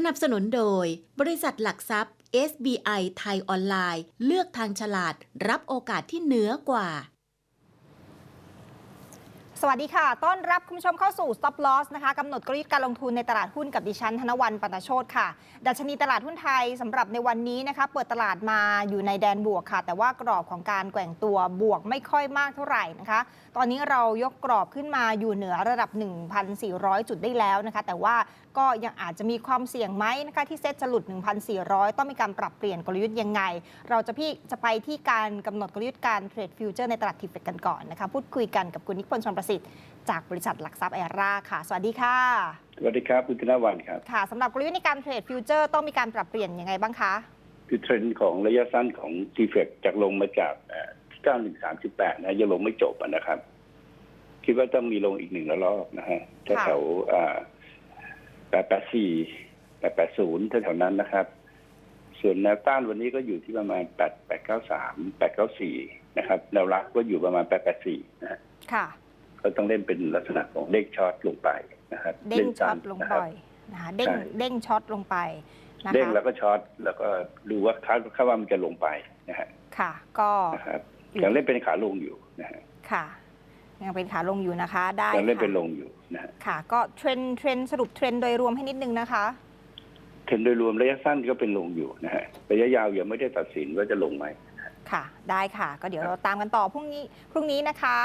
สนับสนุนโดย บริษัทหลักทรัพย์ SBI ไทยออนไลน์ เลือกทางฉลาด รับโอกาสที่เหนือกว่า สวัสดีค่ะ ต้อนรับคุณผู้ชมเข้าสู่ Stop Loss นะคะกำหนดกลยุทธ์การลงทุนในตลาดหุ้นกับดิฉัน ธนวันปัตโชตค่ะ ดัชนีตลาดหุ้นไทยสำหรับในวันนี้นะคะ เปิดตลาดมาอยู่ในแดนบวกค่ะ แต่ว่ากรอบของการแกว่งตัวบวกไม่ค่อยมากเท่าไหร่นะคะ ตอนนี้เรายกกรอบขึ้นมาอยู่เหนือระดับ 1,400 จุดได้แล้วนะคะ แต่ว่า ก็ยังอาจจะมีความเสี่ยงไหมนะคะที่เซ็ตจะหลุด 1,400 ต้องมีการปรับเปลี่ยนกลยุทธ์ยังไง เราจะพี่จะไปที่การกำหนดกลยุทธ์การเทรดฟิวเจอร์ในตลาดทิฟเฟกกันก่อนนะคะพูดคุยกันกับคุณนิพนธ์ชนประสิทธิ์จากบริษัทหลักทรัพย์แอร่าค่ะ สวัสดีค่ะ สวัสดีครับคุณธนวันครับค่ะสำหรับกลยุทธ์ในการเทรดฟิวเจอร์ต้องมีการปรับเปลี่ยนยังไงบ้างคะคือเทรนด์ของระยะสั้นของ t f e c จากลงมาจากเอ่อ9138 นะยังลงไม่จบอะนะครับ คิดว่าต้องมีลงอีกหนึ่งระลอกนะฮะแถวๆ อ่า884 880แถวๆนั้นนะครับ ส่วนแนวต้านวันนี้ก็อยู่ที่ประมาณ8893 894นะครับแนวรับก็อยู่ประมาณ884นะฮะค่ะ ก็ต้องเล่นเป็นลักษณะของเด้งช็อตลงไปนะครับเด้งช็อตนลงนะคปรับล่อยนะคะเด้งใช่เด้งช็อตลงไปนะคะเด้งแล้วก็ช็อตแล้วก็ดูว่าคาดคาดว่ามันจะลงไปนะฮะค่ะ ก็นะครับยังเล่นเป็นขาลงอยู่นะฮะค่ะ ยังเป็นขาลงอยู่นะคะ ได้ยังเล่นเป็นค่ะลงอยู่นะฮะค่ะ ก็เทรนด์เทรนด์สรุปเทรนด์โดยรวมให้นิดนึงนะคะ เทรนด์โดยรวมระยะสั้นก็เป็นลงอยู่นะฮะระยะยาวยังไม่ได้ตัดสินว่าจะลงไหมค่ะ ได้ค่ะ ก็เดี๋ยวครับเราตามกันต่อพรุ่งนี้พรุ่งนี้นะคะ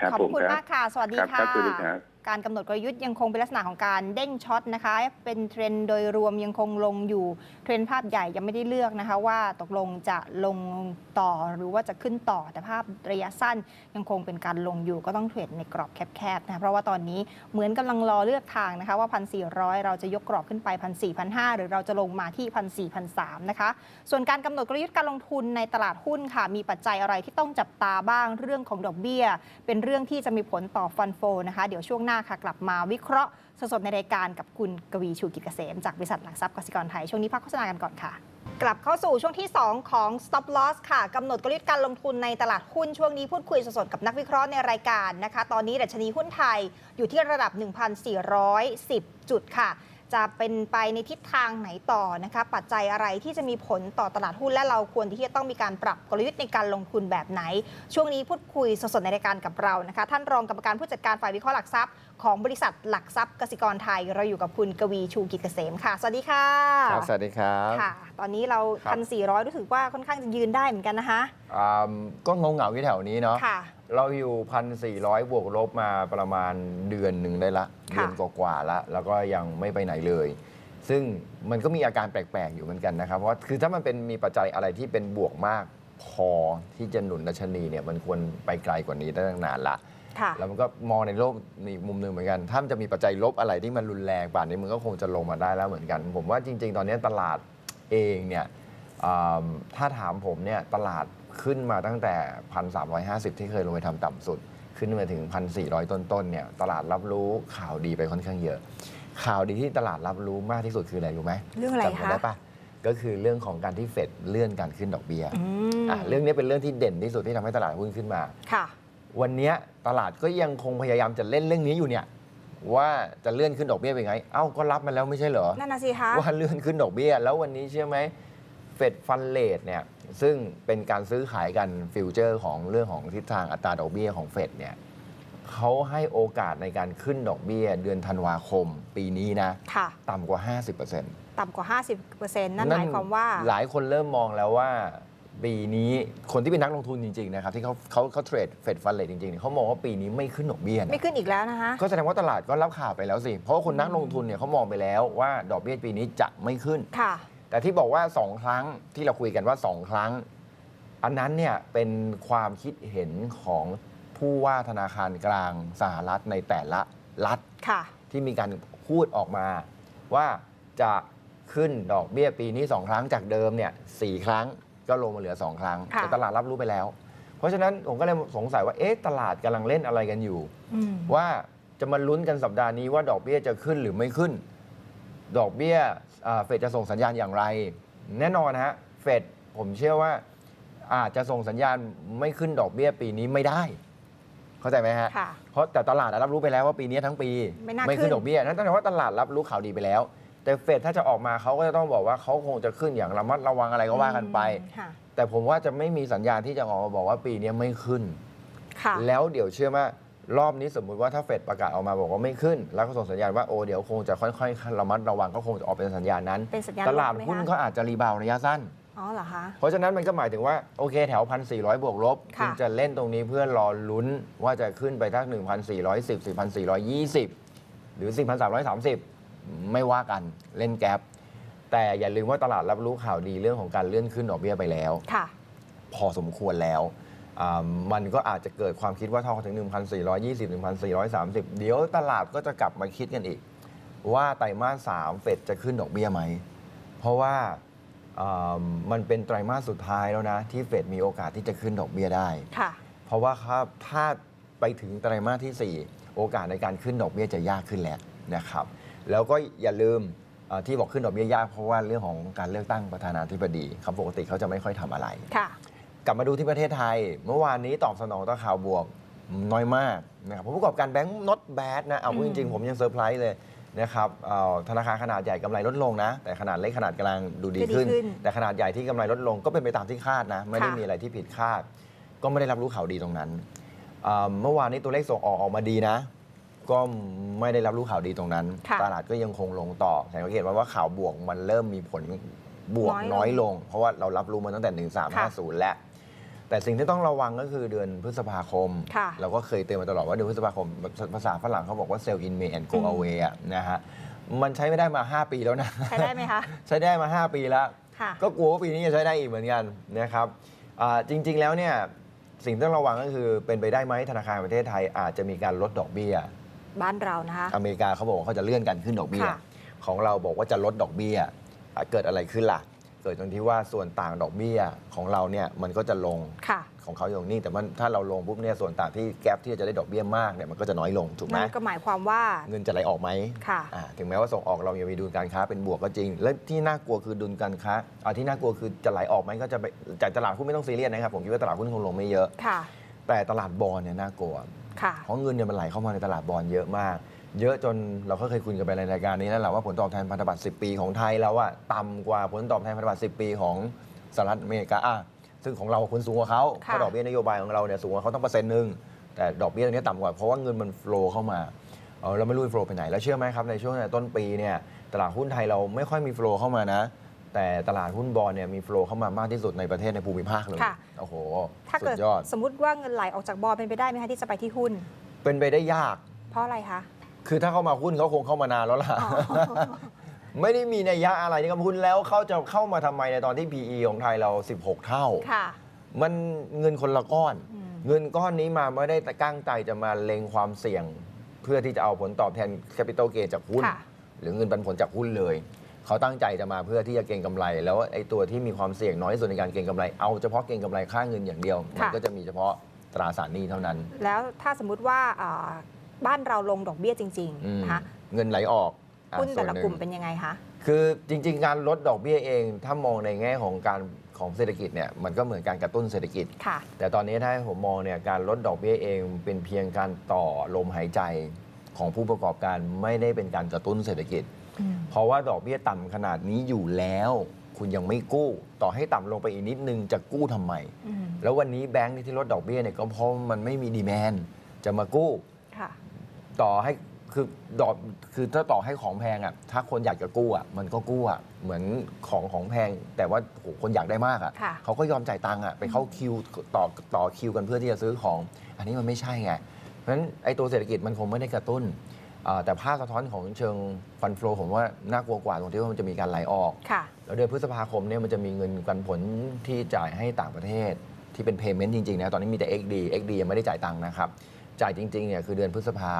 ครับขอบผมคุณครับมากค่ะ สวัสดีครับค่ะ การกำหนดกลยุทธ์ยังคงเป็นลักษณะของการเด้งช็อตนะคะ เป็นเทรนด์โดยรวมยังคงลงอยู่เทรนด์ภาพใหญ่ยังไม่ได้เลือกนะคะ ว่าตกลงจะลงต่อหรือว่าจะขึ้นต่อแต่ภาพระยะสั้นยังคงเป็นการลงอยู่ก็ต้องเทรดในกรอบแคบๆนะคะเพราะว่าตอนนี้เหมือนกำลังรอเลือกทางนะคะว่า1,400 เราจะยกกรอบขึ้นไป1,400 1,500หรือเราจะลงมาที่1,400 1,300นะคะส่วนการกำหนดกลยุทธ์การลงทุนในตลาดหุ้นค่ะ มีปัจจัยอะไรที่ต้องจับตาบ้างเรื่องของดอกเบี้ย เป็นเรื่องที่จะมีผลต่อฟันโฟนะคะเดี๋ยวช่วงหน้าค่ะ กลับมาวิเคราะห์สดๆในรายการกับคุณกวีชูกิจเกษมจากบริษัทหลักทรัพย์กสิกรไทย ช่วงนี้พักโฆษณากันก่อนค่ะ กลับเข้าสู่ช่วงที่ 2 ของ stop loss ค่ะกำหนดกลยุทธ์การลงทุนในตลาดหุ้นช่วงนี้พูดคุยสดๆกับนักวิเคราะห์ในรายการนะคะ ตอนนี้ดัชนีหุ้นไทยอยู่ที่ระดับ 1,410 จุดค่ะจะเป็นไปในทิศทางไหนต่อนะคะปัจจัยอะไรที่จะมีผลต่อตลาดหุ้นและเราควรที่จะต้องมีการปรับกลยุทธ์ในการลงทุนแบบไหน ช่วงนี้พูดคุยสดๆในรายการกับเรานะคะ ท่านรองกรรมการผู้จัดการฝ่ายวิเคราะห์หลักทรัพย์ ของบริษัทหลักทรัพย์กสิกรไทย เราอยู่กับคุณกวีชูกิจเกษมค่ะ สวัสดีค่ะครับสวัสดีครับค่ะ ตอนนี้เราครับพันสี่ร้อยรู้สึกว่าค่อนข้างจะยืนได้เหมือนกันนะคะอ่าก็งงเหงาที่แถวนี้เนาะค่ะเราอยู่พันสี่ร้อยบวกลบมาประมาณเดือนหนึ่งได้ละค่ะเดือนกว่าๆละแล้วก็ยังไม่ไปไหนเลย ซึ่งมันก็มีอาการแปลกๆอยู่เหมือนกันนะครับ เพราะว่าคือถ้ามันเป็นมีปัจจัยอะไรที่เป็นบวกมากพอที่จะหนุนดัชนีเนี่ยมันควรไปไกลกว่านี้ได้ตั้งนานละ ค่ะ แล้วมันก็มองในโลกในอีกมุมหนึ่งเหมือนกัน ถ้ามันจะมีปัจจัยลบอะไรที่มันรุนแรงป่านนี้มันก็คงจะลงมาได้แล้วเหมือนกัน ผมว่าจริง ๆ ตอนนี้ตลาดเองเนี่ยอ่าถ้าถามผมเนี่ยตลาดขึ้นมาตั้งแต่ 1,350 ที่เคยลงไปทำต่ำสุด ขึ้นมาถึง 1,400 ต้นๆเนี่ยตลาดรับรู้ข่าวดีไปค่อนข้างเยอะ ข่าวดีที่ตลาดรับรู้มากที่สุดคืออะไรรู้ไหมเรื่องอะไรจำกันคะ ได้ปะก็คือเรื่องของการที่เฟดเลื่อนการขึ้นดอกเบี้ยอืมอะเรื่องนี้เป็นเรื่องที่เด่นที่สุดที่ทำให้ตลาดหุ้นขึ้นมา ค่ะ วันเนี้ยตลาดก็ยังคงพยายามจะเล่นเรื่องนี้อยู่เนี่ยว่าจะเลื่อนขึ้นดอกเบี้ยไปไง เอ้าก็รับมาแล้วไม่ใช่เหรอ นั่นน่ะสิคะ ว่าเลื่อนขึ้นดอกเบี้ย แล้ววันนี้เชื่อไหมเฟดฟันเลทเนี่ยซึ่งเป็นการซื้อขายกันฟิวเจอร์ของเรื่องของทิศทางอัตราดอกเบี้ยของเฟดเนี่ยเขาให้โอกาสในการขึ้นดอกเบี้ย เดือนธันวาคมปีนี้นะค่ะต่ำกว่า 50%ต่ำกว่า 50%นั่นหมายความว่า หลายคนเริ่มมองแล้วว่า ปีนี้คนที่เป็นนักลงทุนจริงๆนะครับที่เขาเขาเขาเทรดเฟดฟันเลทจริงๆเนี่ยเขามองว่าปีนี้ไม่ขึ้นดอกเบี้ยนะ ไม่ขึ้นอีกแล้วนะคะ ก็แสดงว่าตลาดก็รับข่าวไปแล้วสิ เพราะว่าคนนักลงทุนเนี่ยเขามองไปแล้วว่าดอกเบี้ยปีนี้จะไม่ขึ้น ค่ะ แต่ที่บอกว่า 2 ครั้งที่เราคุยกันว่า 2 ครั้ง อันนั้นเนี่ยเป็นความคิดเห็นของผู้ว่าธนาคารกลางสหรัฐในแต่ละรัฐค่ะ ที่มีการพูดออกมา ว่าจะขึ้นดอกเบี้ยปีนี้ 2 ครั้งจากเดิมเนี่ยสครั้ง ก็ลงมาเหลือ 2 ครั้งค่ะ แต่ตลาดรับรู้ไปแล้ว เพราะฉะนั้นผมก็เลยสงสัยว่าเอ๊ะตลาดกำลังเล่นอะไรกันอยู่ อืม ว่าจะมาลุ้นกันสัปดาห์นี้ว่าดอกเบี้ยจะขึ้นหรือไม่ขึ้น ดอกเบี้ยอ่าเฟดจะส่งสัญญาณอย่างไร แน่นอนฮะเฟดผมเชื่อว่าอาจจะส่งสัญญาณไม่ขึ้นดอกเบี้ยปีนี้ไม่ได้ เข้าใจไหมฮะ ค่ะ เพราะแต่ตลาดรับรู้ไปแล้วว่าปีนี้ทั้งปีไม่น่าขึ้ขึ้นนดอกเบี้ยนั่นแสดงว่าตลาดรับรู้ข่าวดีไปแล้ว แแต่เฟดถ้าจะออกมาเขาก็จะต้องบอกว่าเขาคงจะขึ้นอย่างระมัดระวังอะไรก็ว่ากันไปอืมค่ะแต่ผมว่าจะไม่มีสัญญาณที่จะออกมาบอกว่าปีนี้ไม่ขึ้น ค่ะ แล้วเดี๋ยวเชื่อว่ารอบนี้สมมุติว่าถ้าเฟดประกาศออกมาบอกว่าไม่ขึ้น แล้วก็ส่งสัญญาณว่าโอ้เดี๋ยวคงจะค่อยๆระมัดระวังก็คงจะออกเป็นสัญญาณนั้น เป็นสัญญาณตลาดลบไหมหุ้นคะก็อาจจะรีบาวด์ระยะสั้น อ๋อเหรอคะ เพราะฉะนั้นมันก็หมายถึงว่า โอเคแถว 1,400 บวกลบค่ะ ณจะเล่นตรงนี้เพื่อรอลุ้นว่าจะขึ้นไปทัก1,410 4,420 หรือ 4,330 ไม่ว่ากันเล่นแกลบแต่อย่าลืมว่าตลาดรับรู้ข่าวดีเรื่องของการเลื่อนขึ้นดอกเบี้ยไปแล้วค่ะ พอสมควรแล้วอ่ามันก็อาจจะเกิดความคิดว่าถ้าถึง 1,420 1,430 เดี๋ยวตลาดก็จะกลับมาคิดกันอีก ว่าไตรมาส3เฟดจะขึ้นดอกเบี้ยไหม เพราะว่าอ่ามันเป็นไตรมาสสุดท้ายแล้วนะ ที่เฟดมีโอกาสที่จะขึ้นดอกเบี้ยได้ ค่ะ เพราะว่าครับถ้าไปถึงไตรมาสที่ 4 โอกาสในการขึ้นดอกเบี้ยจะยากขึ้นแล้วนะครับ แล้วก็อย่าลืมเอ่อที่บอกขึ้นดอกเบี้ยยากเพราะว่าเรื่องของการเลือกตั้งประธานาธิบดีครับปกติเขาจะไม่ค่อยทำอะไรค่ะกลับมาดูที่ประเทศไทย เมื่อวานนี้ตอบสนองต่อข่าวบวกน้อยมากนะครับผู้ประกอบการแบงก์ not bad นะเอาพูดจริงๆ ผมยังเซอร์ไพรส์เลยนะครับเอ่อธนาคารขนาดใหญ่กำไรลดลงนะ แต่ขนาดเล็กขนาดกลางดูดีก็ดีขึ้นขึ้น แต่ขนาดใหญ่ที่กำไรลดลงก็เป็นไปตามที่คาดนะ ไม่ได้ค่ะมีอะไรที่ผิดคาด ก็ไม่ได้รับรู้ข่าวดีตรงนั้นเอ่อเมื่อวานนี้ตัวเลขส่งออกออกมาดีนะ ก็ไม่ได้รับรู้ข่าวดีตรงนั้น ค่ะ ตลาดก็ยังคงลงต่อแสดงเห็นว่าว่าข่าวบวกมันเริ่มมีผลบวกน้น้ออยยลลงงเพราะว่าเรารับรู้มาตั้งแต่ 1350 แล้ว แต่สิ่งที่ต้องระวังก็คือเดือนพฤษภาคม ค่ะ เราก็เคยเตือนมาตลอดว่าเดือนพฤษภาคมภาษาฝรั่งเขาบอกว่า sell in May and go อืม away อะนะฮะมันใช้ไม่ได้มา 5 ปีแล้วนะ ใช้ได้ไหมคะ ใช้ได้มา 5 ปีแล้ว ค่ะ ก็กลัวว่าปีนี้จะใช้ได้อีกเหมือนกันนะครับอ่าจริง ๆ แล้วเนี่ยสิ่งที่ต้องระวังก็คือเป็นไปได้ไหมธนาคารแห่งประเทศไทยอาจจะมีการลดดอกเบี้ย บ้านเรานะคะ อเมริกาเขาบอกว่าเขาจะเลื่อนการขึ้นดอกเบี้ย ค่ะ ของเราบอกว่าจะลดดอกเบี้ยอะเกิดอะไรขึ้นล่ะ เกิดตรงที่ว่าส่วนต่างดอกเบี้ยของเราเนี่ยมันก็จะลงค่ะของเขาอยู่ตรงนี้แต่มันถ้าเราลงปุ๊บเนี่ยส่วนต่างที่แกลบที่จะได้ดอกเบี้ยมากเนี่ยมันก็จะน้อยลงถูกไหมนั่นก็หมายความว่าเงินจะไหลออกไหม ค่ะ อ่าถึงแม้ว่าส่งออกเรายังมีดุลการค้าเป็นบวกก็จริง และที่น่ากลัวคือดุลการค้าอ่าที่น่ากลัวคือจะไหลออกไหมก็จะไปจากตลาดหุ้นไม่ต้องซีเรียสนะครับ ผมคิดว่าตลาดหุ้นคงลงไม่เยอะ ค่ะ แต่ตลาดบอลเนี่ยน่ากลัวค่ะ เพราะเงินเนี่ยมันไหลเข้ามาในตลาดบอลเยอะมาก เยอะจนเราก็เคยคุยกันไปในรายการนี้นั่นแหละว่าผลตอบแทนพันธบัตร 10 ปีของไทยแล้วอะต่ำกว่าผลตอบแทนพันธบัตร 10 ปีของสหรัฐอเมริกาอะซึ่งของเราคุณสูงกว่าเขาค่ะเพราะดอกเบี้ยนโยบายของเราเนี่ยสูงกว่าเขาต้องเปอร์เซ็นต์หนึ่งแต่ดอกเบี้ยตรงนี้ต่ำกว่าเพราะว่าเงินมันโฟลเข้ามาเออเราไม่รู้โฟลไปไหนแล้วเชื่อไหมครับในช่วงต้นปีเนี่ยตลาดหุ้นไทยเราไม่ค่อยมีโฟลเข้ามานะ แต่ตลาดหุ้นบอลเนี่ยมีโฟลเข้ามามากที่สุดในประเทศในภูมิภาคเลยค่ะ โอ้โหถ้าสุเกิดดยอด สมมติว่าเงินไหลออกจากบอลเป็นไปได้ไหมคะที่จะไปที่หุ้น เป็นไปได้ยาก เพราะอะไรคะ คือถ้าเข้ามาหุ้นเขาคงเข้ามานานแล้วล่ะอ๋อไม่ได้มีนัยยะอะไรที่กับหุ้นแล้วเขาจะเข้ามาทำไมในตอนที่ PE ของไทยเรา 16 เท่า ค่ะ มันเงินคนละก้อน อืม เงินก้อนนี้มาไม่ได้แต่กั้งใจจะมาเล็งความเสี่ยง เพื่อที่จะเอาผลตอบแทนแคปิตอลเกจากหุ้น ค่ะ หรือเงินปันผลจากหุ้นเลย เขาตั้งใจจะมาเพื่อที่จะเก็งกำไร แล้วไอ้ตัวที่มีความเสี่ยงน้อยที่สุดในการเก็งกำไร เอาเฉพาะเก็งกำไรค่าเงินอย่างเดียว มันก็จะมีเฉพาะตราสารหนี้เท่านั้นแล้วถ้าสมมุติว่าอ่าบ้านเราลงดอกเบี้ยจริงอืมๆนะคะเงินไหลออกอะหุ้นแต่ละส่วหงกลุ่มเป็นยังไงคะ คือจริงๆ การลดดอกเบี้ยเอง ถ้ามองในแง่ของการของเศรษฐกิจเนี่ยมันก็เหมือนการกระตุ้นเศรษฐกิจ ค่ะ แต่ตอนนี้ถ้าให้ผมมองเนี่ยการลดดอกเบี้ยเองเป็นเพียงการต่อลมหายใจของผู้ประกอบการไม่ได้เป็นการกระตุ้นเศรษฐกิจ เพราะว่าดอกเบี้ยต่ำขนาดนี้อยู่แล้ว คุณยังไม่กู้ ต่อให้ต่ำลงไปอีกนิดนึงจะกู้ทำไมอืมแล้ววันนี้แบงค์ที่ลดดอกเบี้ยเนี่ยก็เพราะมันไม่มีดีแมนจะมากู้ ค่ะ ต่อให้คือดอกคือถ้าต่อให้ของแพงอะถ้าคนอยากจะกู้อะมันก็กู้อะเหมือนของของแพง แต่ว่าโหคนอยากได้มากอะค่ะ เขาก็ยอมจ่ายตังค์อะไปเข้าคิวต่อต่อคิวกันเพื่อที่จะซื้อของ อันนี้มันไม่ใช่ไงเพราะฉะนั้นไอ้ตัวเศรษฐกิจมันคงไม่ได้กระตุ้นอ่า แต่ภาพสะท้อนของเชิงฟันฟลอผมว่าน่ากลัวกว่าตรงที่ว่ามันจะมีการไหลออกค่ะแล้วเดือนพฤษภาคมเนี่ยมันจะมีเงินกันผลที่จ่ายให้ต่างประเทศที่เป็น payment จริงๆนะตอนนี้มีแต่ XD XD ยังไม่ได้จ่ายตังค์นะครับ จ่ายจริงๆเนี่ยคือเดือนพฤษภา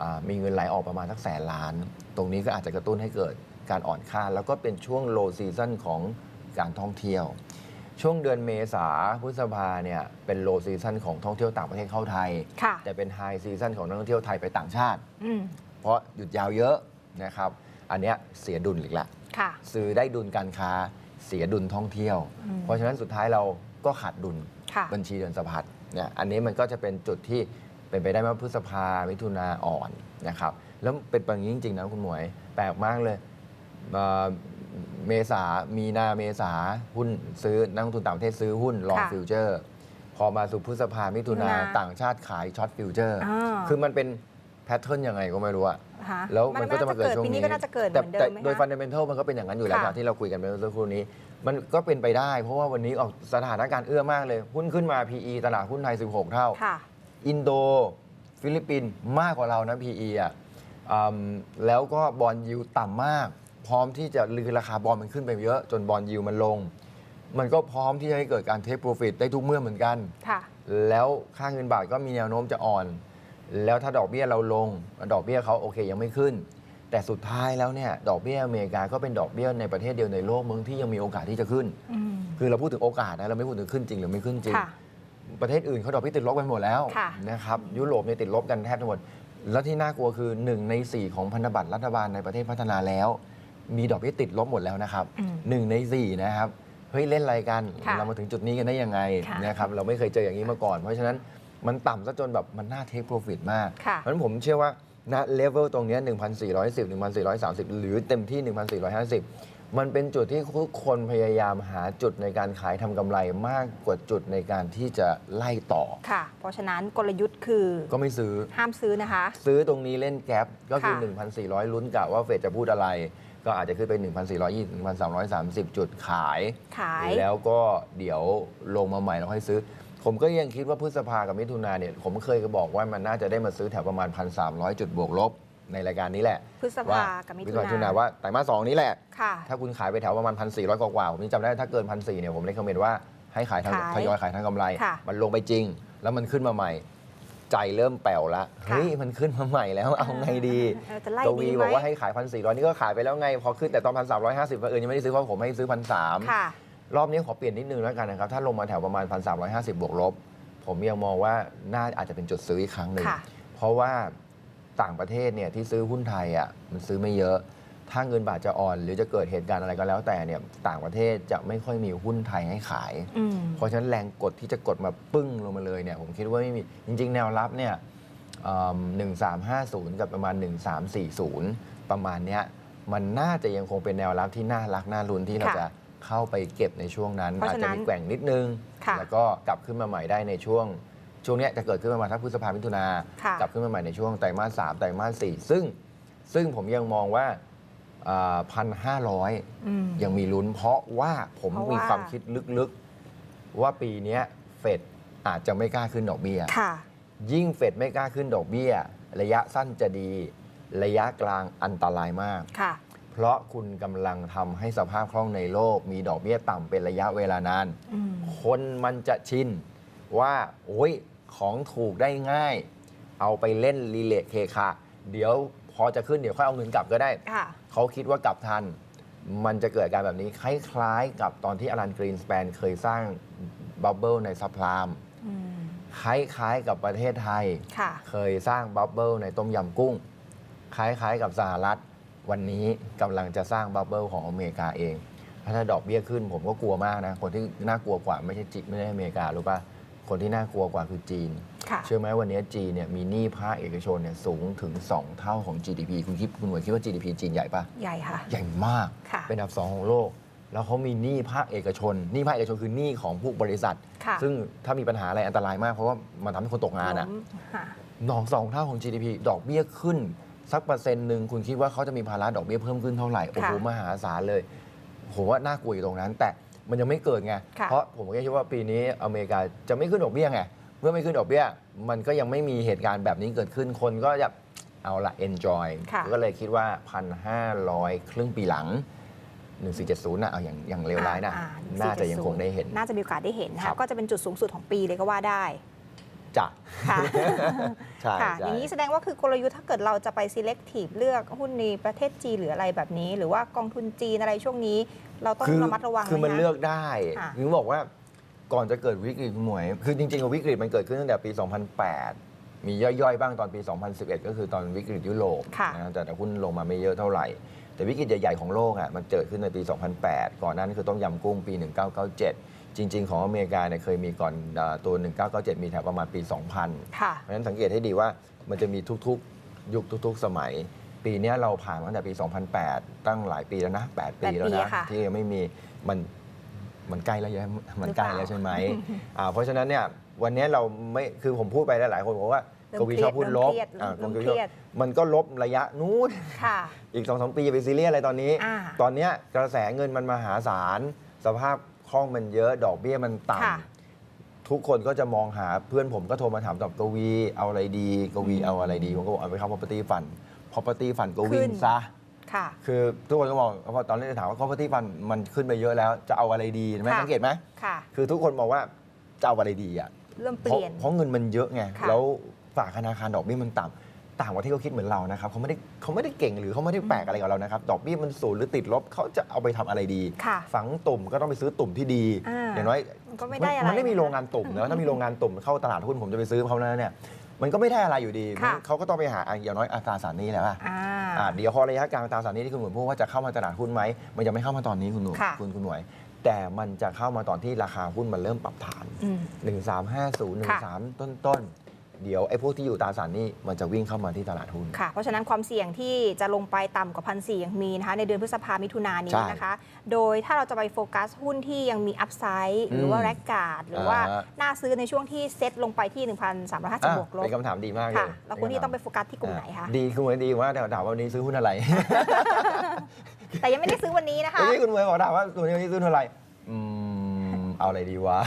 อ่ามีเงินไหลออกประมาณสักแสนล้าน ตรงนี้ก็อาจจะกระตุ้นให้เกิดการอ่อนค่า แล้วก็เป็นช่วง low season ของการท่องเที่ยว ช่วงเดือนเมษาพฤษภาเนี่ยเป็น low season ของท่องเที่ยวต่างประเทศเข้าไทย ค่ะ แต่เป็น high season ของนักท่องเที่ยวไทยไปต่างชาติ อืม เพราะหยุดยาวเยอะนะครับ อันเนี้ยเสียดุลอีกละ ค่ะ ซื้อได้ดุลการค้าเสียดุลท่องเที่ยว อืม เพราะฉะนั้นสุดท้ายเราก็ขาดดุลค่ะ บัญชีเดินสะพัดเนี่ยอันนี้มันก็จะเป็นจุดที่เป็นไปได้ว่าพฤษภามิถุนาอ่อนนะครับ แล้วเป็นแบบนี้จริงๆนะคุณหมวยแปลกมากเลยเอ่อ เมษามีนาเมษาหุ้นซื้อนักลงทุนต่างประเทศซื้อหุ้นลองค่ะฟิวเจอร์ พอมาสู่พฤษภามิถุนามิถุนาต่างชาติขายช็อตฟิวเจอร์อ่าคือมันเป็นแพทเทิร์นยังไงก็ไม่รู้อะฮะแล้วมันก็จะมาเกิดช่วงปีนี้นี้ก็น่าจะเกิดเหแต่มือนเดิแต่มไหมโดยคะฟันเดเมนทัลมันก็เป็นอย่างนั้นอยู่แล้วค่ะจากที่เราคุยกันเมื่อสักครู่นี้ มันก็เป็นไปได้ เพราะว่าวันนี้ออกสถานการณ์เอื้อมากเลย หุ้นขึ้นมา PE ตลาดหุ้นไทย 16 เท่าค่ะอินโด ฟิลิปปินส์มากกว่าเรานะ PE อะอืมแล้วก็บอลยิวต่ำมาก พร้อมที่จะลือราคาบอลมันขึ้นไปเยอะ จนบอลยิวมันลง มันก็พร้อมที่จะให้เกิดการเทคโปรฟิตได้ทุกเมื่อเหมือนกัน ค่ะ แล้วค่าเงินบาทก็มีแนวโน้มจะอ่อน แล้วถ้าดอกเบี้ยเราลง ดอกเบี้ยเขาโอเคยังไม่ขึ้น แต่สุดท้ายแล้วเนี่ยดอกเบี้ยอเมริกาก็เป็นดอกเบี้ยในประเทศเดียวในโลกมึงที่ยังมีโอกาสที่จะขึ้น อืม คือเราพูดถึงโอกาสนะเราไม่พูดถึงขึ้นจริงหรือไม่ขึ้นจริง ค่ะ ประเทศอื่นเขาดอกเบี้ยติดลบกันหมดแล้วค่ะ นะครับยุโรปเนี่ยติดลบกันแทบทั้งหมด แล้วที่น่ากลัวคือ 1 ใน 4 ของพันธบัตรรัฐบาลในประเทศพัฒนาแล้ว มีดอกเบี้ยติดลบหมดแล้วนะครับอืมหนึ่งใน4นะครับเฮ้ยเล่นอะไรกันค่ะเรามาถึงจุดนี้กันได้ยังไงค่ะนะครับเราไม่เคยเจออย่างนี้มาก่อน เพราะฉะนั้นมันต่ำซะจนแบบมันน่าเทคโปรฟิตมากค่ะเพราะฉะนั้นผมเชื่อว่าณเลเวลตรงเนี้ย1,410 1,430 หรือเต็มที่ 1,450 มันเป็นจุดที่ทุกคนพยายามหาจุดในการขายทำกำไรมากกว่าจุดในการที่จะไล่ต่อ ค่ะ เพราะฉะนั้นกลยุทธ์คือ ก็ไม่ซื้อ ห้ามซื้อนะคะ ซื้อตรงนี้เล่นแก๊ปก็คือค่ะ1,400 ลุ้นกะว่าเฟดจะพูดอะไร ก็อาจจะขึ้นไป 1,420 1,330 จุดขาย ขาย แล้วก็เดี๋ยวลงมาใหม่แล้วค่อยซื้อ ผมก็ยังคิดว่าพฤษภากับมิถุนาเนี่ย ผมเคยบอกว่ามันน่าจะได้มาซื้อแถวประมาณ 1,300 จุดบวกลบในรายการนี้แหละพฤษว่าภากับมิพฤษถุภามิถุนานาว่าไตรมาสสองนี้แหละค่ะถ้าคุณขายไปแถวประมาณ 1,400 กว่าๆผมยังจำได้ถ้าเกิน 1,400เนี่ยผมเลยคอมเมนต์ว่าให้ขายทางขายทยอยขายทางกำไรค่ะมันลงไปจริง แล้วมันขึ้นมาใหม่ ใจเริ่มแป๋วละค่ะเฮ้ยมันขึ้นมาใหม่แล้วเอาไงดีเออจะไล่กดีวีไหม บอกว่าให้ขายพันสี่ร้อยนี่ก็ขายไปแล้วไง พอขึ้นแต่ตอนพันสามร้อยห้าสิบเออยังไม่ได้ซื้อเพราะผมให้ซื้อพันสามค่ะ รอบนี้ขอเปลี่ยนนิดนึงแล้วกันนะครับ ถ้าลงมาแถวประมาณพันสามร้อยห้าสิบบวกลบ ผมยังมองว่าน่าอาจจะเป็นจุดซื้ออีกครั้งหนึ่ง ค่ะ เพราะว่าต่างประเทศเนี่ยที่ซื้อหุ้นไทยอะมันซื้อไม่เยอะ ถ้าเงินบาทจะอ่อน หรือจะเกิดเหตุการณ์อะไรก็แล้วแต่เนี่ยต่างประเทศจะไม่ค่อยมีหุ้นไทยให้ขาย อืม เพราะฉะนั้นแรงกดที่จะกดมาปึ้งลงมาเลยเนี่ยผมคิดว่าไม่มี จริง ๆ แนวรับเนี่ยหนึ่งสามห้าศูนย์กับประมาณ 1340 ประมาณเนี้ยมันน่าจะยังคงเป็นแนวรับที่น่ารักน่าลุ้นที่เราค่ะจะเข้าไปเก็บในช่วงนั้น เพราะอาจฉะจะนั้นมีแกว่งนิดนึง ค่ะ แล้วก็กลับขึ้นมาใหม่ได้ในช่วง ช่วงเนี้ยจะเกิดขึ้นประมาณทักพฤษภามิถุนา ค่ะ กลับขึ้นมาใหม่ในช่วงไตรมาสสามไตรมาสสี่ซึ่ง ซึ่งผมยังมองว่า พันห้าร้อยอืมยังมีลุ้น เพราะว่าผมเพราะมีว่าความคิดลึกๆ ว่าปีเนี้ยเฟดอาจจะไม่กล้าขึ้นดอกเบี้ยค่ะยิ่งเฟดไม่กล้าขึ้นดอกเบี้ย ระยะสั้นจะดี ระยะกลางอันตรายมากค่ะเพราะคุณกำลังทำให้สภาพคล่องในโลก มีดอกเบี้ยต่ำเป็นระยะเวลานานอืมคนมันจะชินว่าโอ้ยของถูกได้ง่าย เอาไปเล่นรีเลทเคคะเดี๋ยวพ อจะขึ้นเดี๋ยวค่อยเอาเงินกลับก็ได้ ค่ะ เขาคิดว่ากลับทัน มันจะเกิดการแบบนี้คล้ายๆกับตอนที่อลันกรีนส p ปนเคยสร้างบับเบิลในซัพพลามอืมคล้ายๆกับประเทศไทย ค่ะ เคยสร้างบับเบิลในต้มยำกุ้ง คล้ายๆกับสหรัฐ วันนี้กำลังจะสร้างบับเบิลของอเมริกาเอง ถ้าดอกเบี้ยขึ้นผมก็กลัวมากนะ คนที่น่ากลัวกว่าไม่ใช่จีไม่ใช่อเมริการู้ป่ะ คนที่น่ากลัวกว่าคือจีนค่ะ เชื่อไหมวันนี้จีนเนี่ยมีหนี้ภาคเอกชนเนี่ยสูงถึง 2 เท่าของ GDP คุณคิดคุณหน่วยคิดว่า GDP จีนใหญ่ปะใหญ่ค่ะ ใหญ่มาก ค่ะเป็นอันดับสองของโลก แล้วเขามีหนี้ภาคเอกชนหนี้ภาคเอกชนคือหนี้ของผู้บริษัท ค่ะ ซึ่งถ้ามีปัญหาอะไรอันตรายมากเพราะว่ามันทำให้คนตกงานอะล้มค่ะ หนองสองเท่าของ GDP ดอกเบี้ยขึ้น สักเปอร์เซ็นต์หนึ่งคุณคิดว่าเขาจะมีภาระดอกเบี้ยเพิ่มขึ้นเท่าไหร่โอ้โหค่ะ มหาศาลเลยผมว่าน่ากลัวอยู่ตรงนั้น แต่มันยังไม่เกิดไง ค่ะเพราะผมก็คิดว่าปีนี้อเมริกาจะไม่ขึ้นดอกเบี้ยไง เมื่อไม่ขึ้นดอกเบี้ย มันก็ยังไม่มีเหตุการณ์แบบนี้เกิดขึ้นคนก็จะเอาละ enjoy ค่ะก็เลยคิดว่า 1,500 ครึ่งปีหลัง 1470นะเอาอย่างอย่างเลวร้ายนะอ่น่าจะยังคงได้เห็น น่าจะมีโอกาสได้เห็นนะครัคะบ ก็จะเป็นจุดสูงสุดของปีเลยก็ว่าได้จะค่ะ ใช่ค่ะใช่อย่างนี้แสดงว่าคือกลยุทธ์ถ้าเกิดเราจะไป selective เลือกหุ้นในประเทศจีนหรืออะไรแบบนี้ หรือว่ากองทุนจีนอะไรช่วงนี้ เราต้องคือระมัดระวังคือมันไหะเลือกได้ค่ะ ถึงบอกว่า ก่อนจะเกิดวิกฤตคุณหมวย คือจริงๆ วิกฤตมันเกิดขึ้นตั้งแต่ปี 2008 มีย่อยๆ บ้างตอนปี 2011 ก็คือตอนวิกฤตยุโรปค่ะนะแต่แต่หุ้นลงมาไม่เยอะเท่าไหร่ แต่วิกฤตใหญ่ๆ ของโลกอะมันเกิดขึ้นในปี 2008 ก่อนหนานั้นคือต้มยำกุ้งปี 1997 จริง ๆ ของอเมริกาเนี่ยเคยมีก่อนเอ่อตัว 1997 มีแถวประมาณปี 2000 ค่ะ เพราะฉะนั้นสังเกตให้ดีว่ามันจะมีทุกๆ ยุคทุกๆ สมัย ปีเนี้ยเราผ่านมาตั้งแต่ปี 2008 ตั้งหลายปีแล้วนะ 8 ปีแปดแล้วปีนะอะค่ะ ที่ยังไม่มีมัน มันใกล้แล้วใช่ไหมมันหรือใกเปล้ล่าแล้วใช่ไหมอ่าเพราะฉะนั้นเนี่ยวันเนี้ยเราไม่คือผมพูดไปหลายๆคนบอกว่าเริ่มกวีชอบพูดลบเครียดอ่าเริ่มกวีเครียด มันก็ลบระยะนู้น ค่ะ อีกสองสามปีอย่าไปซีเรียสอะไรตอนนี้ อ่าตอนเนี้ยกระแสเงินมันมหาศาล สภาพคล่องมันเยอะดอกเบี้ยมันต่ค่ะำทุกคนก็จะมองหาเพื่อนผมก็โทรมาถามตอบกวีเอาอะไรดี กวีเอาอะไรดี ผมก็บอกเอาไปเข้า property fund property fund ก็วิ่งซะ ค่ะ คือทุกคนก็มองพอตอนแรกจะถามว่า property fund มันขึ้นไปเยอะแล้วจะเอาอะไรดีไหมค่ะ สังเกตไหมค่ะ คือทุกคนมองว่าจะเอาอะไรดีอะเริ่มเปเพราะลี่ยน เพราะเงินมันเยอะไงค่ะ แล้วฝากธนาคารดอกเบี้ยมันต่ำต่างประเทศเขาคิดเหมือนเรานะครับเขาไม่ได้เขาไม่ได้เก่งหรือเขาไม่ได้แปลกอะไรกับเรานะครับดอกเบี้ยมันศูนย์หรือติดลบเขาจะเอาไปทำอะไรดี ค่ะ ฝังตุ่มก็ต้องไปซื้อตุ่มที่ดีอ่า อย่างน้อย มันก็ไม่ได้อะไรมันไม่มีนะคะโรงงานตุ่มนะถ้ามีโรงงานตุ่มเข้าตลาดหุ้นผมจะไปซื้อเขาแล้วเนี่ยมันก็ไม่ได้อะไรอยู่ดีค่ะเขาก็ต้องไปหาอะอย่างน้อยอัตราสารหนี้แหละว่าอ่า อ่าเดี๋ยวพอระยะกลางอัตราสารหนี้ที่คุณหมวยพูดว่าจะเข้ามาตลาดหุ้นไหมมันยังไม่เข้ามาตอนนี้คุณหนูค่ะคุณคุณหน่วย แต่มันจะเข้ามาตอนที่ราคาหุ้นมันเริ่มปรับฐาน อืม 1350ค่ะ13 ต้นต้นๆ เดี๋ยวไอ้พวกที่อยู่ตราสารหนี้มันจะวิ่งเข้ามาที่ตลาดหุ้น ค่ะ เพราะฉะนั้นความเสี่ยงที่จะลงไปต่ำกว่าพันสี่ยังมีนะคะในเดือนพฤษภามิถุนายนนี้ใช่นะคะ โดยถ้าเราจะไปโฟกัสหุ้นที่ยังมีอัพไซด์หรือว่าอืมแรกการ์ดหรือว่าอ่าน่าซื้อในช่วงที่เซ็ตลงไปที่ 1,350บวกลบเป็นคำถามดีมากเลยค่ะแล้วคุณที่ต้องไปโฟกัสที่กลุ่มไหนคะอ่าดีคุณหมวยดีว่าแต่ถามว่าวันนี้ซื้อหุ้นอะไร แต่ยังไม่ได้ซื้อวันนี้นะคะวันนี้คุณหมวยบอกถามว่าวันนี้ซื้อหุ้นอะไรอืมเอาอะไรดีวะ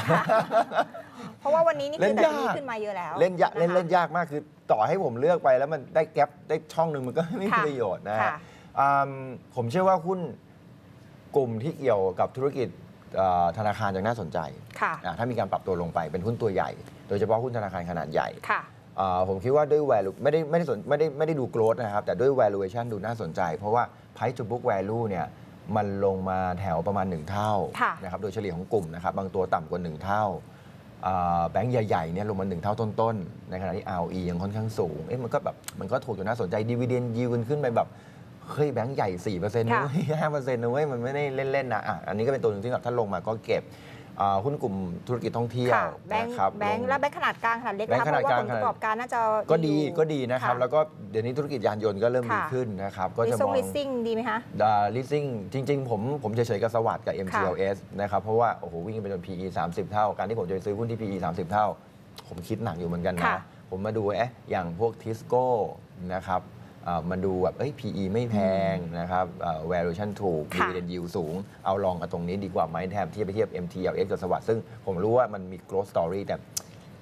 เพราะว่าวันนี้นี่เล่คือนดัชนียากขึ้นมาเยอะแล้วเล่นยากเล่นนะคะเล่นยากมากคือต่อให้ผมเลือกไปแล้วมันได้แก๊ปได้ช่องหนึ่งมันก็ไม่มีค่ะประโยชน์นะค่ะฮะอืมผมเชื่อว่าหุ้นกลุ่มที่เกี่ยวกับธุรกิจเอ่อธนาคารยังน่าสนใจค่ะอะถ้ามีการปรับตัวลงไปเป็นหุ้นตัวใหญ่ โดยเฉพาะหุ้นธนาคารขนาดใหญ่ค่ะอ่าผมคิดว่าด้วย value ไม่ได้ไม่ได้สนไม่ได้ไม่ได้ดู growth นะครับ แต่ด้วย valuation ดูน่าสนใจ เพราะว่า price to book value เนี่ยมันลงมาแถวประมาณ 1 เท่าค่ะนะครับ โดยเฉลี่ยของกลุ่มนะครับ บางตัวต่ำกว่า 1 เท่าอ่า แบงก์ใหญ่ๆเนี่ยลงมา1เท่าต้นๆ ในขณะที่ ROE ยังค่อนข้างสูง เอ๊ะมันก็แบบมันก็ถูกจนน่าสนใจ dividend yield ขึ้นไปแบบเฮ้ยแบงก์ใหญ่4%นะเว้ย5%นะเว้ยมันไม่ได้เล่นๆนะอะอันนี้ก็เป็นตัวหนึ่งที่แบบถ้าลงมาก็เก็บ หุ้นกลุ่มธุรกิจท่องเที่ยวค่ะแบงค์นะครับแบงค์ลและแบงค์ขนาดกลางขนาดเล็กแบงค์นะคะเพราะว่าขนาดกลางผลประกอบการน่าจะก็ดีอยู่ก็ดีนะครับค่ะแล้วก็เดี๋ยวนี้ธุรกิจยานยนต์ก็เริ่มดีค่ะขึ้นนะครับ ก็ลิจะซมงองลิสซิ่งดีไหมคะ ดาลิสซิ่งจริง ๆ ผมผมเฉยๆกับสวัสด์กับ MTLS นะครับ เพราะว่า โอ้โห วิ่งไปจน PE 30 เท่า การที่ผมจะไปซื้อหุ้นที่ PE 30 เท่า ผมคิดหนักอยู่เหมือนกันนะค่ะผมมาดูเอ๊ะอย่างพวกทิสโก้นะครับอ่า มาดูแบบเอ้ย PE ไม่แพงนะครับอ่า valuation ถูกค่ะ dividend yield สูง เอาลองกับตรงนี้ดีกว่าไหมแทนที่จะไปเทียบ MTLS กับสวัสด์ซึ่งผมรู้ว่ามันมี growth story แต่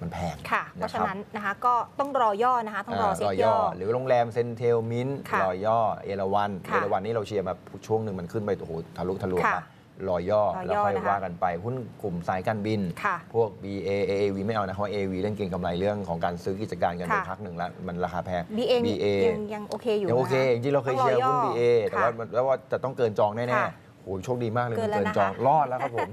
มันแพงค่ะ เพราะฉะครับนั้นนะคะก็ต้องรอย่อนะคะต้องรอเซ็ตย่อ หรือโรงแรมเซนเทลมินค่ะรอย่อ เอราวันค่ะเอราวันนี่เราเชียร์มาช่วงหนึ่งมันขึ้นไปโอ้โหทะลุทะลวงค่ะอะ รอย่อรอย่อแล้วค่อยนะคะว่ากันไป หุ้นกลุ่มสายการบิน ค่ะพวก BA AAV ไม่เอานะเพราะ AAV เล่นเก็งกำไรเรื่องของการซื้อกิจการกันไปค่ะ พักหนึ่งแล้วมันราคาแพง BA BA ยังยังโอเคอยู่ยังโอเคนะะจริงๆเราเคยเชียร์หุ้นต้องร BA แต่ว่ามันแล้วว่าจะต้องเกินจองแน่ค่ะๆโอ้โหโชคดีมากเลยเกิมันนแล้วเกินนะคะจองรอดแล้วครับผม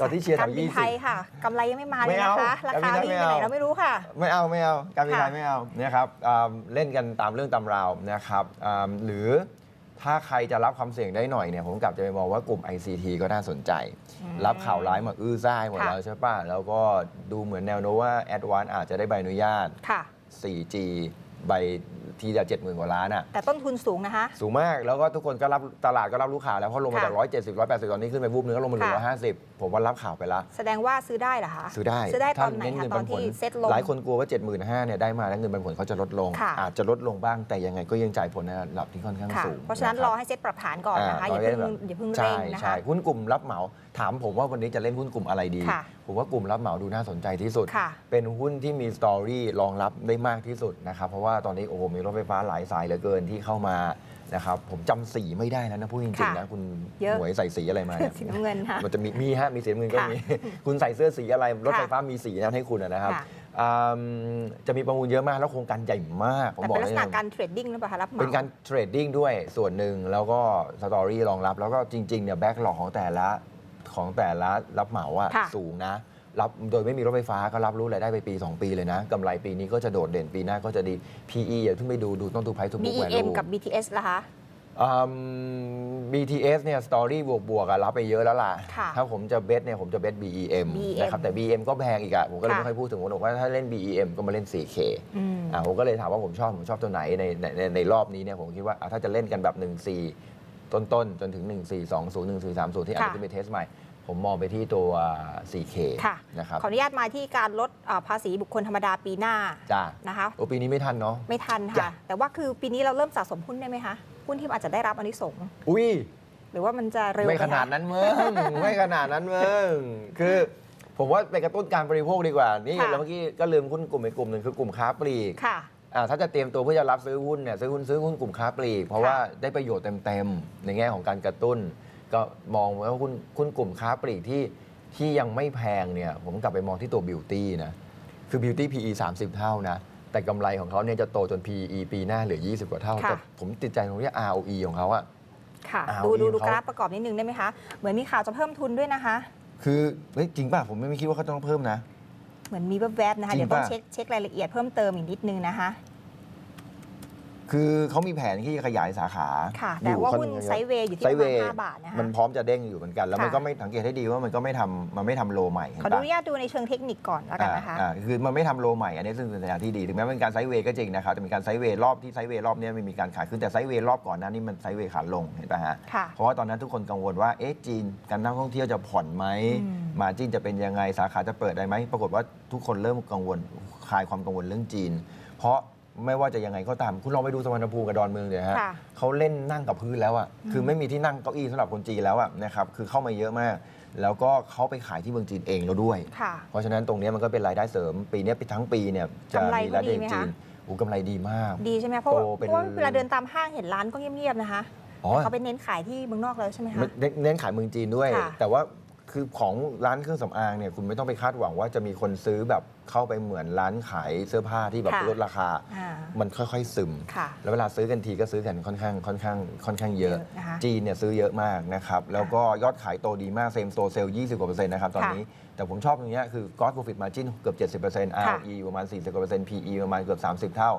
ตอนที่เชียร์แถการวบินยี่ไทสิบ ยค่ะกำไรยังไม่มาเลยไม่เอานะคะราการบิคานไทยวิ่งไม่ไปเอาไหนเราไม่รู้ค่ะ ไม่เอาไม่เอาการบินไทยค่ะไม่เอานะครับอ่าเล่นกันตามเรื่องตามราวนะครับอ่าหรือ ถ้าใครจะรับความเสี่ยงได้หน่อยเนี่ยผมกลับจะไปมองว่ากลุ่ม ICT ก็น่าสนใจอืมรับข่าวร้ายมาอื้อซ่ายหมดค่ะแล้วใช่ป่ะ แล้วก็ดูเหมือนแนวโน้มว่า a d v a n c e อาจจะได้ใบอนุญาตค่ะ 4G ใบ ทีจะ70,000กว่าล้านอะแต่ต้นทุนสูงนะคะ สูงมากแล้วก็ทุกคนก็รับตลาดก็รับรู้ข่าวแล้วเพราะลงมาจากค่ะ170 180ตอนนี้ขึ้นไปวูบนึงก็ลงมาเหลือค่ะ150ผมว่ารับข่าวไปแล้วแสดงว่าซื้อได้เหรอคะซื้อได้ซื้อได้ตถ้าอนไหนเน้นคะเงินตอปันนผที่ลเซ็ตลงหลายคนกลัวว่า75,000เนี่ยได้มาแล้วเงินปันผลเขาจะลดลงค่ะอาจจะลดลงบ้างแต่ยังไงก็ยังจ่ายผลในระดับที่ค่อนข้างค่ะสูงเพราะฉะนั้นครบอให้เซ็ตปรับฐานก่อนนะคะอย่าตเพิ่งแบบอย่าเพิ่งใช่เร่งนะใช่คะหุ้นกลุ่มรับเหมาถามผมว่าวันนี้จะเล่นหุ้นกลุ่มอะไรดีค่ะผมว่ากลุ่มรับเหมาดูน่าสนใจที่สุดค่ะเป็นหุ้นที่มีสตอรี่รองรับได้มากที่สุดนะครับเพราะว่าตอนนี้โอ้โหมีรถไฟฟ้าหลายสายเหลือเกินที่เข้ามานะครับผมจำสีไม่ได้แล้วนะพูดจริงค่ะๆนะคุณเยอะหวยใส่สีอะไรมาเนี่ยสีน้ำเงินค่ะ มันจะมีมีฮะมีสีน้ำเงินก็ค่ะมี คุณใส่เสื้อสีอะไรรถค่ะไฟฟ้ามีสีนั้นให้คุณนะครับค่ะ อืมจะมีประมูลเยอะมากแล้วโครงการใหญ่มากผมแต่บอกเป็นลักษณะเลยการเทรดดิ้งหรือเปล่าคะรับเหมา เป็นการเทรดดิ้งด้วยส่วนหนึ่งแล้วก็สตอรี่รองรับ แล้วก็จริงๆเนี่ยแบ็กหลอกของแต่ละของแต่ละรับเหมาอะค่ะ สูงนะ รับโดยไม่มีรถไฟฟ้าก็รับรู้รายได้ไปปี 2 ปีเลยนะกำไรปีนี้ก็จะโดดเด่นปีหน้าก็จะดี PE อย่าเพิ่งไปดูดูต้องดู price to book BEM value กับ BTS ล่ะคะ อืม BTS เนี่ยสตอรี่บวกบวกๆอะรับไปเยอะแล้วล่ะ ค่ะถ้าผมจะเบสเนี่ยผมจะเบส BEM BEM นะครับแต่ BEM ก็แพงอีกอะผมก็เลยค่ะ ไม่ค่อยพูดถึงผมบอกว่าถ้าเล่น BEM ก็มาเล่น 4K อืม อ่าผมก็เลยถามว่าผมชอบ ผมชอบตัวไหนในในในในรอบนี้เนี่ยผมคิดว่าอะถ้าจะเล่นกันแบบ 1 4 ต้นๆ จนถึง 1 4 2 0 1 4 3 0 ที่อาจค่ะจะเป็นเทสใหม่ ผมมองไปที่ตัว 4K ค่ะนะครับขออนุญาตมาที่การลดเอ่อภาษีบุคคลธรรมดาปีหน้าจ้านะคะโอปีนี้ไม่ทันเนาะไม่ทันจ้ะค่ะ แต่ว่าคือปีนี้เราเริ่มสะสมหุ้นได้ไหมคะหุ้นที่อาจจะได้รับอานิสงส์อุ้ยหรือว่ามันจะเร็วไม่ขนาดปคะนั้นเมึงไม่ขนาดนั้นเมึงคือผมว่าไปกระตุ้นการบริโภคดีกว่า นี่ค่ะแล้วเมื่อกี้ก็ลืมหุ้นกลุ่มอีกกลุ่มหนึ่งคือกลุ่มค้าปลีกค่ะอ่าถ้าจะเตรียมตัวเพื่อจะรับซื้อหุ้นเนี่ยซื้อหุ้นซื้อหุ้นกลุ่มค้าปลีก เพราะค่ะว่าได้ประโยชน์เต็มๆในแง่ของการกระตุ้น ก็มองว่าหุ้นหุ้นกลุ่มค้าปลีกที่ที่ยังไม่แพงเนี่ยผมกลับไปมองที่ตัวบิวตี้นะคือบิวตี้ PE 30 เท่านะ แต่กำไรของเขาเนี่ยจะโตจน PE ปีหน้าเหลือ 20 กว่าเท่าค่ะแต่ผมติดใจตรงที่ ROE ของเขาอะค่ะอ่าดูดูเอาดูเขากราฟประกอบนิดนึงได้ไหมคะ เหมือนมีข่าวจะเพิ่มทุนด้วยนะคะ คือเฮ้ยจริงป่ะผมไม่คิดว่าเขาต้องเพิ่มนะ เหมือนมีแวบๆนะคะจริงเดี๋ยวต้องป่ะเช็คเช็ครายละเอียดเพิ่มเติมอีกนิดนึงนะคะ คือเขามีแผนที่จะขยายสาขาค่ะอแต่ยู่ว่าค่อหุ้นข้งไซด์เวย์อยู่ที่ไซประด์เวมาณย์5บาทนะคะมันพร้อมจะเด้งอยู่เหมือนกัน แล้วมันค่ะก็ไม่สังเกตให้ดีว่ามันก็ไม่ทำมันไม่ทำโลใหม่เห็นขออปะนุญาตดูในเชิงเทคนิคก่อนแล้วกันนะคะอ่าอ่าคือมันไม่ทำโลใหม่อันนี้ซึ่งเป็นสัญญาณที่ดีถึงแม้เป็นการไซด์เวย์ก็จริงนะครับแต่มีการไซด์เวย์รอบที่ไซด์เวย์รอบเนี้ยมันมีการขายขึ้นแต่ไซด์เวย์รอบก่อนหน้านี้มันไซด์เวย์ขาลงเห็นปะฮะค่ะเพราะว่าตอนนั้นทุกคนกังวลว่าเอ๊ะจีนการนักท่องเที่ยวจะผ่อนไหมอืมมาจีนจะเป็นยังไงสาขาจะเปิดได้ไหมปรากฏว่าทุกคนเริ่มกังวลคลายความกังวลเรื่องจีน เพราะ ไม่ว่าจะยังไงก็ตาม คุณลองไปดูสวรรณภูมิกับดอนเมืองเดี๋ยฮะค่ะ เขาเล่นนั่งกับพื้นแล้วอะคือไม่มีที่นั่งเก้าอี้สำหรับคนจีนแล้วอะนะครับคือเข้ามาเยอะมาก แล้วก็เขาไปขายที่เมืองจีนเองแล้วด้วย ค่ะ เพราะฉะนั้นตรงเนี้ยมันก็เป็นรายได้เสริม ปีเนี้ยปีทั้งปีเนี่ยจะกำไรมีก็รายดีได้ไหมคะจีนโอ้กำไรดีมาก ดีใช่ไหมเพราะว่าโตเป็น เพราะว่าเวลาเดินตามห้างเห็นร้านก็เงียบๆนะคะอ๋อ แต่เขาไปเน้นขายที่เมืองนอกแล้วใช่ไหมคะ เน้นเน้นขายเมืองจีนด้วย ค่ะแต่ว่า คือของร้านเครื่องสำอางเนี่ยคุณไม่ต้องไปคาดหวังว่าจะมีคนซื้อแบบเข้าไปเหมือนร้านขายเสื้อผ้าที่แบบค่ะลดราคา อ่ามันค่อยๆซึม ค่ะแล้วเวลาซื้อกันทีก็ซื้อกันค่อนข้างค่อนข้างค่อนข้างเยอะ เยอะนะคะจีนเนี่ยซื้อเยอะมากนะครับ แล้วก็ยอดขายโตดีมากเซมโซเซล20 กว่าเปอร์เซ็นต์นะครับ ตอนนี้ แต่ผมชอบตรงเนี้ยคือ gross profit margin เกือบ 70%ค่ะ ROE อยู่ประมาณ 40 กว่าเปอร์เซ็นต์ PE ประมาณเกือบ 30 เท่า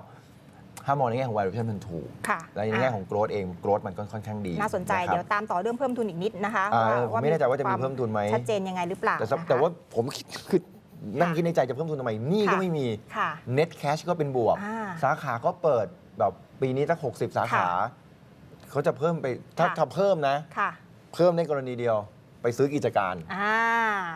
ถ้ามองในแง่ของ valuation มันถูก ค่ะและในแง่ของ growth เอง growth มันก็ค่อนข้างดีน่าสนใจะครับเดี๋ยวตามต่อเรื่องเพิ่มทุนอีกนิดนะคะอ่าผมไม่แน่ใจว่าจะมีเพิ่มทุนไหมชัดเจนยังไงหรือเปล่าแต่สำนะคะ แต่ว่าผมคิดคือนั่งค่ะคิดในใจจะเพิ่มทุนทำไมหนี่ก็ค่ะ ไม่มี ค่ะ net cash ก็เป็นบวก อ่าสาขาก็เปิดแบบปีนี้ตั้ง60 สาขาค่ะเขาจะเพิ่มไปถ้าค่ะ ถ้าเพิ่มนะ ค่ะเพิ่มในกรณีเดียวไปซื้อกิจการ อ่า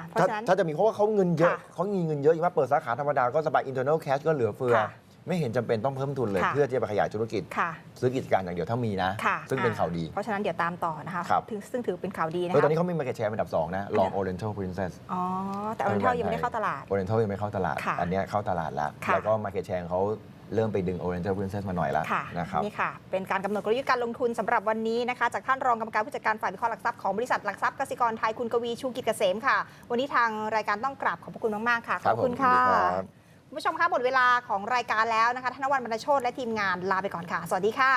เพราะถ้าฉะนั้น ถ้าจะมีเพราะว่าเขาเงินเยอะค่ะเขามีเงินเยอะอยู่ว่าเปิดสาขาธรรมดาก็สบาย internal cash ก็เหลือเฟือ ค่ะ ไม่เห็นจำเป็นต้องเพิ่มทุนเลย ค่ะ เพื่อที่จะไปขยายธุรกิจ ค่ะ ซื้อกิจการอย่างเดียวถ้ามีนะ ค่ะซึ่งเป็นอ่ข่าวดี เพราะฉะนั้นเดี๋ยวตามต่อนะคะครับ ถึงซึ่งถือเป็นข่าวดีนะเออตอนคะนี้เขามี market share เป็นอันดับ2นะรอง Oriental Princess อ๋อ แต่ออเรนทัลยังไม่ได้เข้าตลาด Oriental ยังไม่เข้าตลาด ค่ะอันเนี้ยเข้าตลาดแล้ว ค่ะ แล้วก็ market share ของเขาเริ่มไปดึง Oriental Princess มาหน่อยแล้วค่ะนะครับ นี่ค่ะ เป็นการกำหนดกลยุทธ์การลงทุนสำหรับวันนี้นะคะ จากท่านรองกรรมการผู้จัดการฝ่ายวิเคราะห์หลักทรัพย์ของบริษัทหลักทรัพย์กสิกรไทยคุณกวีชูกิจเกษมค่ะ วันนี้ทางรายการต้องกราบขอบพระคุณมากๆค่ะ ขอบคุณค่ะรับผมยินดีรับ คุณผู้ชมคะหมดเวลาของรายการแล้วนะคะธนวันบรรณโชตและทีมงานลาไปก่อนค่ะ สวัสดีค่ะ